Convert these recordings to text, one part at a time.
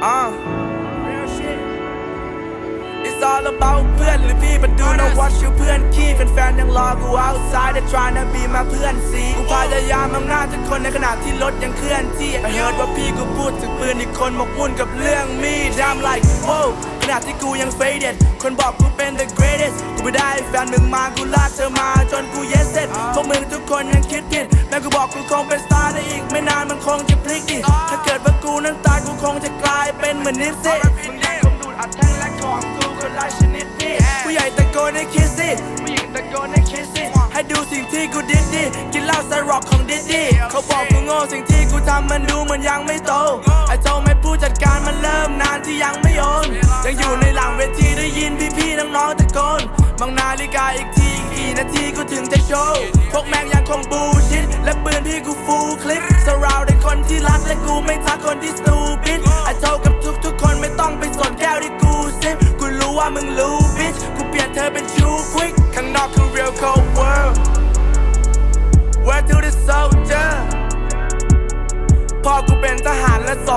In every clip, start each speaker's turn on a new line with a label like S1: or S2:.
S1: Uh. It's all about เพื่อนหรือพี่มันดูนะ watch you เพื่อนขี้เป็นแฟนยังรอกู outside แต่ tryna be my เพื่อนสีกูพยายามทำหน้าจะ รถยังเคลื่อนที่ I heard ว่าพี่กูพูดถึงปืนอีกคนหมกมุ่นกับเรื่องมีด I'm like wow ขณะที่กูยัง faded คนบอกกูเป็น the greatest กูไม่ได้แฟนมึงมากูลากเธอมาจนกู yes it พวกมึงทุกคนยังคิดผิดแม่กูบอกกูคงเป็นสตาร์ได้อีก ไม่นานมันคงจะพลิกดิถ้าเกิดว่ากูนั้นตายกูคงจะกลายเป็นเหมือนนิฟซี่มึงยังคงดูดอัดแท่งและของกูคนละชนิดนี่ผู้ใหญ่ตะโกนให้คิดสิผู้หญิงตะโกนให้คิดสิให้ดูสิ่งที่กูดิดดิกินเหล้าใส่ร็อกของดิดดิเขาบอกกู โง่สิ่งที่กูทำมันดูเหมันยังไม่โตไอ้โจไม่ผู้จัดการมันเริ่มนานที่ยังไม่โอนยังอยู่ในหลังเวทีได้ยินพี่ๆน้องๆตะโกนมองนาฬิกาอีกทีอีกกี่นาทีกูถึงจะโชว์พวกแม่งยังคงบูชิดและปืนพี่กูฟูลคลิปสราวในคนที่รักและกูไม่ทักคนที่สตูปิดไอ้โจกับทุกๆคนไม่ต้องไปสนแก้วที่กูซิปกูรู้ว่ามึงรู้บิชกูเปลี่ยนเธอเป็นชูควิกข้างนอกคือ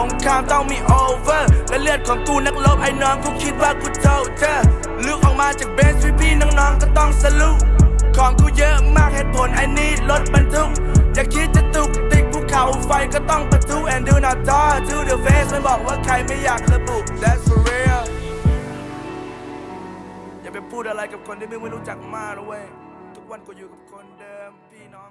S1: งครามต้องมี over และเลือดของกูนักรบไอ้น้องกูคิดว่ากูโทษเธอลูกออกมาจากเบนซ์พี่ๆน้องๆก็ต้องสลุของกูเยอะมากเหตุผลไอ้นี่รถบรรทุกอย่าคิดจะตุกติกภูเขาไฟก็ต้องประทุ and do not talk to the face มันบอกว่าใครไม่อยากระบุ that's for real อย่าไปพูดอะไรกับคนที่มึงไม่รู้จักมากนะเว้ยทุกวันกูอยู่กับคนเดิมพี่น้อง